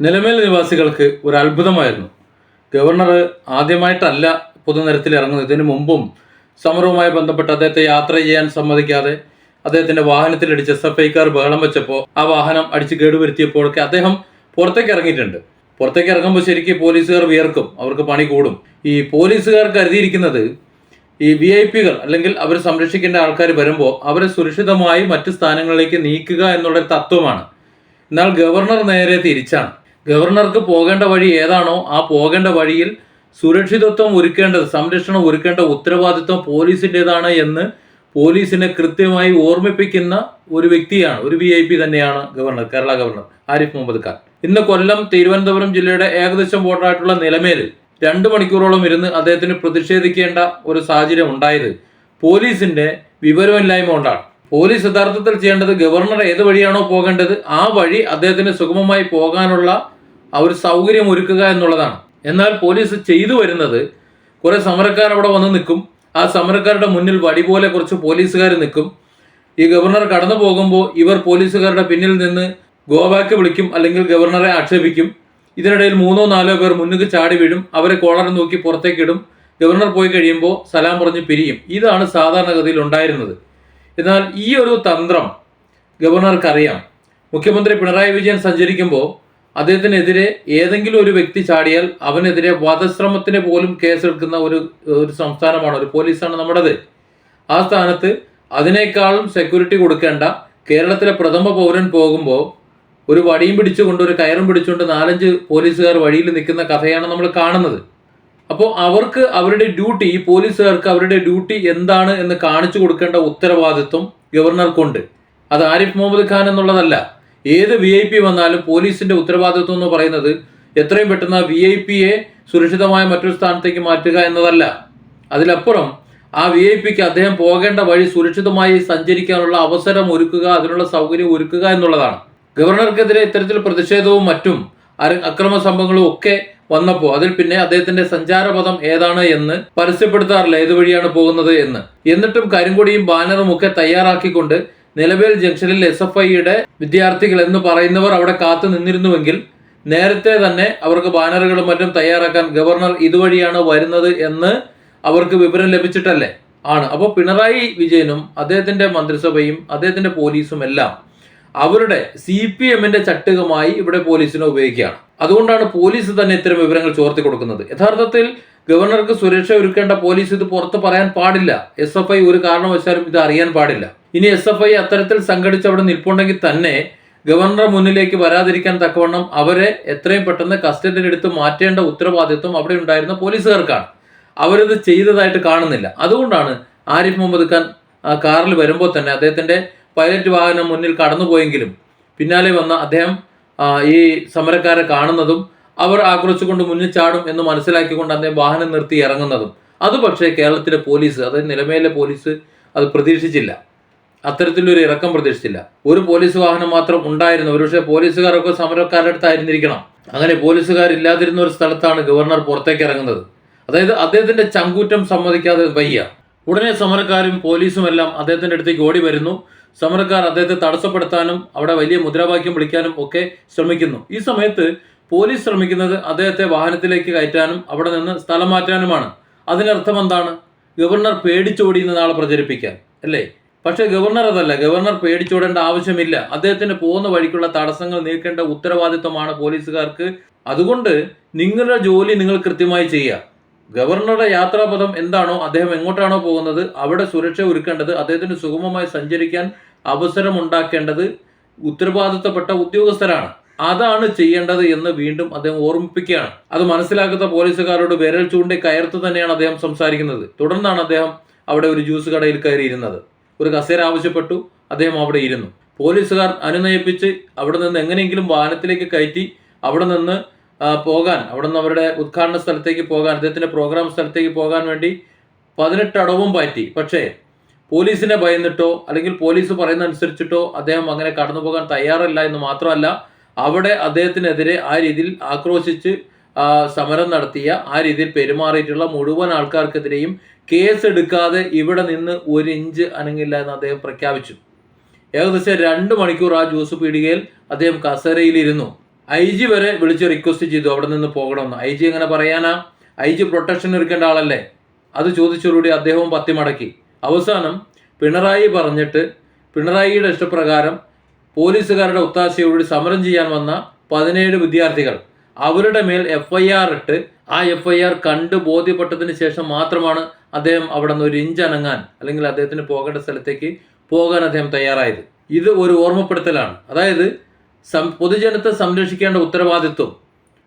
നിലമേൽ നിവാസികൾക്ക് ഒരു അത്ഭുതമായിരുന്നു. ഗവർണർ ആദ്യമായിട്ടല്ല പൊതുനിരത്തിൽ ഇറങ്ങുന്നത്. ഇതിനു മുമ്പും സമരവുമായി ബന്ധപ്പെട്ട് അദ്ദേഹത്തെ യാത്ര ചെയ്യാൻ സമ്മതിക്കാതെ അദ്ദേഹത്തിന്റെ വാഹനത്തിലിടിച്ച് എസ് എഫ് ഐക്കാർ ബഹളം വെച്ചപ്പോൾ ആ വാഹനം അടിച്ച് കേടുവരുത്തിയപ്പോഴൊക്കെ അദ്ദേഹം പുറത്തേക്ക് ഇറങ്ങിയിട്ടുണ്ട്. പുറത്തേക്ക് ഇറങ്ങുമ്പോൾ ശരിക്കും പോലീസുകാർ വിയർക്കും. അവർക്ക് പണി കൂടും. ഈ പോലീസുകാർ കരുതിയിരിക്കുന്നത് ഈ വി ഐ പികൾ അല്ലെങ്കിൽ അവർ സംരക്ഷിക്കേണ്ട ആൾക്കാർ വരുമ്പോൾ അവരെ സുരക്ഷിതമായി മറ്റു സ്ഥാനങ്ങളിലേക്ക് നീക്കുക എന്നുള്ളൊരു തത്വമാണ്. എന്നാൽ ഗവർണർ നേരെ തിരിച്ചാണ്. ഗവർണർക്ക് പോകേണ്ട വഴി ഏതാണോ ആ പോകേണ്ട വഴിയിൽ സുരക്ഷിതത്വം ഒരുക്കേണ്ടത് സംരക്ഷണം ഒരുക്കേണ്ട ഉത്തരവാദിത്വം പോലീസിന്റെതാണ് എന്ന് പോലീസിനെ കൃത്യമായി ഓർമ്മിപ്പിക്കുന്ന ഒരു വ്യക്തിയാണ് ഒരു വി ഐ പി തന്നെയാണ് ഗവർണർ കേരള ഗവർണർ ആരിഫ് മുഹമ്മദ് ഖാൻ. ഇന്ന് കൊല്ലം തിരുവനന്തപുരം ജില്ലയുടെ ഏകദേശം വോട്ടായിട്ടുള്ള നിലമേലിൽ രണ്ട് മണിക്കൂറോളം ഇരുന്ന് അദ്ദേഹത്തിന് പ്രതിഷേധിക്കേണ്ട ഒരു സാഹചര്യം ഉണ്ടായത് പോലീസിന്റെ വിവരമില്ലായ്മ കൊണ്ടാണ്. പോലീസ് യഥാർത്ഥത്തിൽ ചെയ്യേണ്ടത് ഗവർണർ ഏത് വഴിയാണോ പോകേണ്ടത് ആ വഴി അദ്ദേഹത്തിന് സുഗമമായി പോകാനുള്ള ആ ഒരു സൗകര്യം ഒരുക്കുക എന്നുള്ളതാണ്. എന്നാൽ പോലീസ് ചെയ്തു വരുന്നത് കുറെ സമരക്കാർ അവിടെ വന്ന് നിൽക്കും. ആ സമരക്കാരുടെ മുന്നിൽ വടി പോലെ കുറച്ച് പോലീസുകാർ നിൽക്കും. ഈ ഗവർണർ കടന്നു പോകുമ്പോൾ ഇവർ പോലീസുകാരുടെ പിന്നിൽ നിന്ന് ഗോബാക്ക് വിളിക്കും അല്ലെങ്കിൽ ഗവർണറെ ആക്ഷേപിക്കും. ഇതിനിടയിൽ മൂന്നോ നാലോ പേർ മുന്നിൽ ചാടി വീഴും. അവരെ കോളർ നോക്കി പുറത്തേക്കിടും ഗവർണർ പോയി കഴിയുമ്പോൾ സലാം പറഞ്ഞ് പിരിയും. ഇതാണ് സാധാരണഗതിയിൽ ഉണ്ടായിരുന്നത്. എന്നാൽ ഈ ഒരു തന്ത്രം ഗവർണർക്കറിയാം. മുഖ്യമന്ത്രി പിണറായി വിജയൻ സഞ്ചരിക്കുമ്പോൾ അദ്ദേഹത്തിനെതിരെ ഏതെങ്കിലും ഒരു വ്യക്തി ചാടിയാൽ അവനെതിരെ വധശ്രമത്തിന് പോലും കേസെടുക്കുന്ന ഒരു ഒരു സംസ്ഥാനമാണ് ഒരു പോലീസാണ് നമ്മുടേത്. ആ സ്ഥാനത്ത് അതിനേക്കാളും സെക്യൂരിറ്റി കൊടുക്കേണ്ട കേരളത്തിലെ പ്രഥമ പൗരൻ പോകുമ്പോൾ ഒരു വടിയും പിടിച്ചുകൊണ്ട് ഒരു കയറും പിടിച്ചുകൊണ്ട് നാലഞ്ച് പോലീസുകാർ വഴിയിൽ നിൽക്കുന്ന കഥയാണ് നമ്മൾ കാണുന്നത്. അപ്പോൾ അവർക്ക് അവരുടെ ഡ്യൂട്ടി ഈ പോലീസുകാർക്ക് അവരുടെ ഡ്യൂട്ടി എന്താണ് എന്ന് കാണിച്ചു കൊടുക്കേണ്ട ഉത്തരവാദിത്വം ഗവർണർക്കുണ്ട്. അത് ആരിഫ് മുഹമ്മദ് ഖാൻ എന്നുള്ളതല്ല. ഏത് വി ഐ പി വന്നാലും പോലീസിന്റെ ഉത്തരവാദിത്വം എന്ന് പറയുന്നത് എത്രയും പെട്ടെന്ന് വി ഐ പിയെ സുരക്ഷിതമായ മറ്റൊരു സ്ഥാനത്തേക്ക് മാറ്റുക എന്നതല്ല. അതിലപ്പുറം ആ വി ഐ പിക്ക് അദ്ദേഹം പോകേണ്ട വഴി സുരക്ഷിതമായി സഞ്ചരിക്കാനുള്ള അവസരം ഒരുക്കുക അതിനുള്ള സൗകര്യം ഒരുക്കുക എന്നുള്ളതാണ്. ഗവർണർക്കെതിരെ ഇത്തരത്തിൽ പ്രതിഷേധവും മറ്റും അക്രമ സംഭവങ്ങളും ഒക്കെ വന്നപ്പോൾ അതിൽ പിന്നെ അദ്ദേഹത്തിന്റെ സഞ്ചാരപഥം ഏതാണ് എന്ന് പരസ്യപ്പെടുത്താറില്ല ഏതുവഴിയാണ് പോകുന്നത് എന്ന്. എന്നിട്ടും കരിങ്കൊടിയും ബാനറും ഒക്കെ തയ്യാറാക്കിക്കൊണ്ട് നിലവേൽ ജംഗ്ഷനിൽ എസ് എഫ് ഐയുടെ വിദ്യാർത്ഥികൾ എന്ന് പറയുന്നവർ അവിടെ കാത്തു നിന്നിരുന്നുവെങ്കിൽ നേരത്തെ തന്നെ അവർക്ക് ബാനറുകളും മറ്റും തയ്യാറാക്കാൻ ഗവർണർ ഇതുവഴിയാണ് വരുന്നത് എന്ന് അവർക്ക് വിവരം ലഭിച്ചിട്ടല്ലേ? ആണ്. അപ്പോൾ പിണറായി വിജയനും അദ്ദേഹത്തിന്റെ മന്ത്രിസഭയും അദ്ദേഹത്തിന്റെ പോലീസും എല്ലാം അവരുടെ സി പി എമ്മിന്റെ ചട്ടുകമായി ഇവിടെ പോലീസിനെ ഉപയോഗിക്കുകയാണ്. അതുകൊണ്ടാണ് പോലീസ് തന്നെ ഇത്തരം വിവരങ്ങൾ ചോർത്തി കൊടുക്കുന്നത്. യഥാർത്ഥത്തിൽ ഗവർണർക്ക് സുരക്ഷ ഒരുക്കേണ്ട പോലീസ് ഇത് പുറത്ത് പറയാൻ പാടില്ല. എസ് എഫ് ഐ ഒരു കാരണവശാലും ഇത് അറിയാൻ പാടില്ല. ഇനി എസ് എഫ് ഐ അത്തരത്തിൽ സംഘടിച്ച് അവിടെ നിൽപ്പുണ്ടെങ്കിൽ തന്നെ ഗവർണർ മുന്നിലേക്ക് വരാതിരിക്കാൻ തക്കവണ്ണം അവരെ എത്രയും പെട്ടെന്ന് കസ്റ്റഡിയിലെടുത്ത് മാറ്റേണ്ട ഉത്തരവാദിത്വം അവിടെ ഉണ്ടായിരുന്ന പോലീസുകാർക്കാണ്. അവരത് ചെയ്തതായിട്ട് കാണുന്നില്ല. അതുകൊണ്ടാണ് ആരിഫ് മുഹമ്മദ് ഖാൻ കാറിൽ വരുമ്പോൾ തന്നെ അദ്ദേഹത്തിന്റെ പൈലറ്റ് വാഹനം മുന്നിൽ കടന്നുപോയെങ്കിലും പിന്നാലെ വന്ന അദ്ദേഹം ഈ സമരക്കാരെ കാണുന്നതും അവർ ആക്രോശിച്ചുകൊണ്ട് മുന്നിൽ ചാടും എന്ന് മനസ്സിലാക്കിക്കൊണ്ട് അദ്ദേഹം വാഹനം നിർത്തി ഇറങ്ങുന്നതും. അത് പക്ഷേ കേരളത്തിലെ പോലീസ് അതായത് നിലമേലെ പോലീസ് അത് പ്രതീക്ഷിച്ചില്ല. അത്തരത്തിലൊരു ഇറക്കം പ്രതീക്ഷിച്ചില്ല. ഒരു പോലീസ് വാഹനം മാത്രം ഉണ്ടായിരുന്നു. ഒരുപക്ഷെ പോലീസുകാരൊക്കെ സമരക്കാരുടെ അടുത്തായിരുന്നിരിക്കണം. അങ്ങനെ പോലീസുകാരില്ലാതിരുന്ന ഒരു സ്ഥലത്താണ് ഗവർണർ പുറത്തേക്ക് ഇറങ്ങുന്നത്. അതായത് അദ്ദേഹത്തിന്റെ ചങ്കൂറ്റം സമ്മതിക്കാതെ വയ്യ. ഉടനെ സമരക്കാരും പോലീസും എല്ലാം അദ്ദേഹത്തിന്റെ അടുത്തേക്ക് ഓടി വരുന്നു. സമരക്കാർ അദ്ദേഹത്തെ തടസ്സപ്പെടുത്താനും അവിടെ വലിയ മുദ്രാവാക്യം വിളിക്കാനും ഒക്കെ ശ്രമിക്കുന്നു. ഈ സമയത്ത് പോലീസ് ശ്രമിക്കുന്നത് അദ്ദേഹത്തെ വാഹനത്തിലേക്ക് കയറ്റാനും അവിടെ നിന്ന് സ്ഥലം മാറ്റാനുമാണ്. അതിനർത്ഥം എന്താണ്? ഗവർണർ പേടിച്ചോടി എന്ന് നാളെ പ്രചരിപ്പിക്കാൻ അല്ലേ? പക്ഷേ ഗവർണർ അതല്ല. ഗവർണർ പേടിച്ചോടേണ്ട ആവശ്യമില്ല. അദ്ദേഹത്തിന് പോകുന്ന വഴിക്കുള്ള തടസ്സങ്ങൾ നീക്കേണ്ട ഉത്തരവാദിത്വമാണ് പോലീസുകാർക്ക്. അതുകൊണ്ട് നിങ്ങളുടെ ജോലി നിങ്ങൾ കൃത്യമായി ചെയ്യുക. ഗവർണറുടെ യാത്രാപഥം എന്താണോ അദ്ദേഹം എങ്ങോട്ടാണോ പോകുന്നത് അവിടെ സുരക്ഷ ഒരുക്കേണ്ടത് അദ്ദേഹത്തിന് സുഗമമായി സഞ്ചരിക്കാൻ അവസരം ഉണ്ടാക്കേണ്ടത് ഉത്തരവാദിത്തപ്പെട്ട ഉദ്യോഗസ്ഥരാണ്. അതാണ് ചെയ്യേണ്ടത് എന്ന് വീണ്ടും അദ്ദേഹം ഓർമ്മിപ്പിക്കുകയാണ്. അത് മനസ്സിലാക്കാത്ത പോലീസുകാരോട് വിരൽ ചൂണ്ടി കയർത്ത് തന്നെയാണ് അദ്ദേഹം സംസാരിക്കുന്നത്. തുടർന്നാണ് അദ്ദേഹം അവിടെ ഒരു ജ്യൂസ് കടയിൽ കയറിയിരുന്നത്. ഒരു കസേര ആവശ്യപ്പെട്ടു. അദ്ദേഹം അവിടെ ഇരുന്നു. പോലീസുകാർ അനുനയിപ്പിച്ച് അവിടെ നിന്ന് എങ്ങനെയെങ്കിലും വാഹനത്തിലേക്ക് കയറ്റി അവിടെ നിന്ന് പോകാൻ അവിടെ നിന്ന് അവരുടെ ഉദ്ഘാടന സ്ഥലത്തേക്ക് പോകാൻ അദ്ദേഹത്തിന്റെ പ്രോഗ്രാം സ്ഥലത്തേക്ക് പോകാൻ വേണ്ടി പതിനെട്ട് അടവും പാറ്റി. പക്ഷേ പോലീസിനെ ഭയന്നിട്ടോ അല്ലെങ്കിൽ പോലീസ് പറയുന്ന അനുസരിച്ചിട്ടോ അദ്ദേഹം അങ്ങനെ കടന്നു പോകാൻ തയ്യാറല്ല എന്ന് മാത്രമല്ല അവിടെ അദ്ദേഹത്തിനെതിരെ ആ രീതിയിൽ ആക്രോശിച്ച് സമരം നടത്തിയ ആ രീതിയിൽ പെരുമാറിയിട്ടുള്ള മുഴുവൻ ആൾക്കാർക്കെതിരെയും കേസ് എടുക്കാതെ ഇവിടെ നിന്ന് ഒരു ഇഞ്ച് അനങ്ങില്ല എന്ന് അദ്ദേഹം പ്രഖ്യാപിച്ചു. ഏകദേശം രണ്ട് മണിക്കൂർ ആ ജ്യൂസ് പീടികയിൽ അദ്ദേഹം കസേരയിലിരുന്നു. ഐ ജി വരെ വിളിച്ച് റിക്വസ്റ്റ് ചെയ്തു അവിടെ നിന്ന് പോകണമെന്ന്. ഐ ജി എങ്ങനെ പറയാനാ? ഐ ജി പ്രൊട്ടക്ഷൻ എടുക്കേണ്ട ആളല്ലേ? അത് ചോദിച്ചതോടുകൂടി അദ്ദേഹവും പത്തി മടക്കി അവസാനം പിണറായി പറഞ്ഞിട്ട് പിണറായിയുടെ ഇഷ്ടപ്രകാരം പോലീസുകാരുടെ ഒത്താശയോടുകൂടി സമരം ചെയ്യാൻ വന്ന പതിനേഴ് വിദ്യാർത്ഥികൾ അവരുടെ മേൽ എഫ് ഐ ആർ ഇട്ട് ആ എഫ് ഐ ആർ കണ്ട് ബോധ്യപ്പെട്ടതിന് ശേഷം മാത്രമാണ് അദ്ദേഹം അവിടെ നിന്ന് ഒരു ഇഞ്ച് അനങ്ങാൻ അല്ലെങ്കിൽ അദ്ദേഹത്തിന് പോകേണ്ട സ്ഥലത്തേക്ക് പോകാൻ അദ്ദേഹം തയ്യാറായത്. ഇത് ഒരു ഓർമ്മപ്പെടുത്തലാണ്. അതായത് സം പൊതുജനത്തെ സംരക്ഷിക്കേണ്ട ഉത്തരവാദിത്വം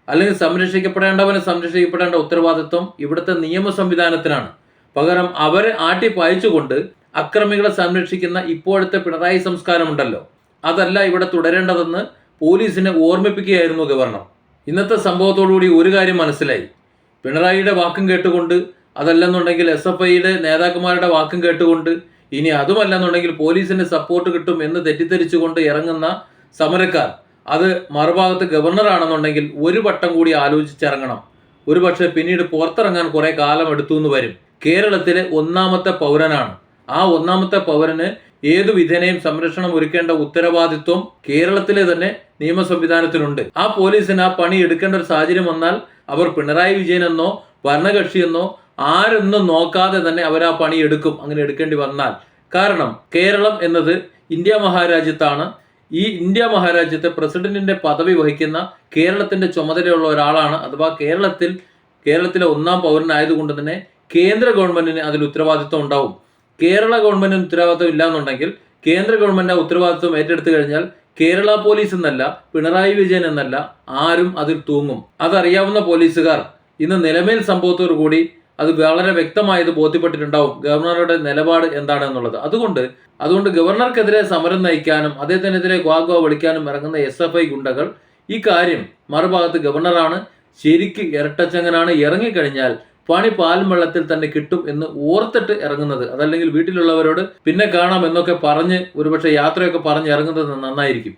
അല്ലെങ്കിൽ സംരക്ഷിക്കപ്പെടേണ്ടവനെ സംരക്ഷിക്കപ്പെടേണ്ട ഉത്തരവാദിത്വം ഇവിടുത്തെ നിയമ സംവിധാനത്തിനാണ്. പകരം അവരെ ആട്ടി പായിച്ചുകൊണ്ട് അക്രമികളെ സംരക്ഷിക്കുന്ന ഇപ്പോഴത്തെ പിണറായി സംസ്കാരമുണ്ടല്ലോ. അതല്ല ഇവിടെ തുടരേണ്ടതെന്ന് പോലീസിനെ ഓർമ്മിപ്പിക്കുകയായിരുന്നു ഗവർണർ. ഇന്നത്തെ സംഭവത്തോടുകൂടി ഒരു കാര്യം മനസ്സിലായി. പിണറായിയുടെ വാക്കും കേട്ടുകൊണ്ട് അതല്ലെന്നുണ്ടെങ്കിൽ എസ് എഫ് ഐയുടെ നേതാക്കന്മാരുടെ വാക്കും കേട്ടുകൊണ്ട് ഇനി അതുമല്ലെന്നുണ്ടെങ്കിൽ പോലീസിന്റെ സപ്പോർട്ട് കിട്ടും എന്ന് തെറ്റിദ്ധരിച്ചുകൊണ്ട് ഇറങ്ങുന്ന സമരക്കാർ അത് മറുഭാഗത്ത് ഗവർണറാണെന്നുണ്ടെങ്കിൽ ഒരു വട്ടം കൂടി ആലോചിച്ചിറങ്ങണം. ഒരു പക്ഷേ പിന്നീട് പുറത്തിറങ്ങാൻ കുറെ കാലം എടുത്തു എന്ന് വരും. കേരളത്തിലെ ഒന്നാമത്തെ പൗരനാണ്. ആ ഒന്നാമത്തെ പൗരന് ഏതു വിധേനയും സംരക്ഷണം ഒരുക്കേണ്ട ഉത്തരവാദിത്വം കേരളത്തിലെ തന്നെ നിയമ സംവിധാനത്തിനുണ്ട് ആ പോലീസിന് ആ പണി എടുക്കേണ്ട ഒരു സാഹചര്യം വന്നാൽ അവർ പിണറായി വിജയനെന്നോ ഭരണകക്ഷിയെന്നോ ആരെന്നും നോക്കാതെ തന്നെ അവർ ആ പണി എടുക്കും അങ്ങനെ എടുക്കേണ്ടി വന്നാൽ. കാരണം കേരളം എന്നത് ഇന്ത്യ മഹാരാജ്യത്താണ്. ഈ ഇന്ത്യ മഹാരാജ്യത്തെ പ്രസിഡന്റിന്റെ പദവി വഹിക്കുന്ന കേരളത്തിന്റെ ചുമതലയുള്ള ഒരാളാണ്. അഥവാ കേരളത്തിൽ കേരളത്തിലെ ഒന്നാം പൗരനായതുകൊണ്ട് തന്നെ കേന്ദ്ര ഗവൺമെന്റിന് അതിൽ ഉത്തരവാദിത്വം ഉണ്ടാവും. കേരള ഗവൺമെന്റിന് ഉത്തരവാദിത്വം ഇല്ല എന്നുണ്ടെങ്കിൽ കേന്ദ്ര ഗവൺമെന്റ് ഉത്തരവാദിത്വം ഏറ്റെടുത്തു കഴിഞ്ഞാൽ കേരള പോലീസ് എന്നല്ല പിണറായി വിജയൻ എന്നല്ല ആരും അതിൽ തൂങ്ങും. അതറിയാവുന്ന പോലീസുകാർ ഇന്ന് നിലമേൽ സംഭവത്തോടു കൂടി അത് വളരെ വ്യക്തമായത് ബോധ്യപ്പെട്ടിട്ടുണ്ടാവും ഗവർണറുടെ നിലപാട് എന്താണെന്നുള്ളത് അതുകൊണ്ട് അതുകൊണ്ട് ഗവർണർക്കെതിരെ സമരം നയിക്കാനും അദ്ദേഹത്തിനെതിരെ ഗ്വാഗ്വ വിളിക്കാനും ഇറങ്ങുന്ന എസ് എഫ് ഐ ഗുണ്ടകൾ ഈ കാര്യം മറുഭാഗത്ത് ഗവർണറാണ് ശരിക്ക് ഇരട്ടച്ചങ്ങനാണ്. ഇറങ്ങിക്കഴിഞ്ഞാൽ പണി പാലും വെള്ളത്തിൽ തന്നെ കിട്ടും എന്ന് ഓർത്തിട്ട് ഇറങ്ങുന്നത്. അതല്ലെങ്കിൽ വീട്ടിലുള്ളവരോട് പിന്നെ കാണാം എന്നൊക്കെ പറഞ്ഞ് ഒരുപക്ഷെ യാത്രയൊക്കെ പറഞ്ഞ് ഇറങ്ങുന്നത് നന്നായിരിക്കും.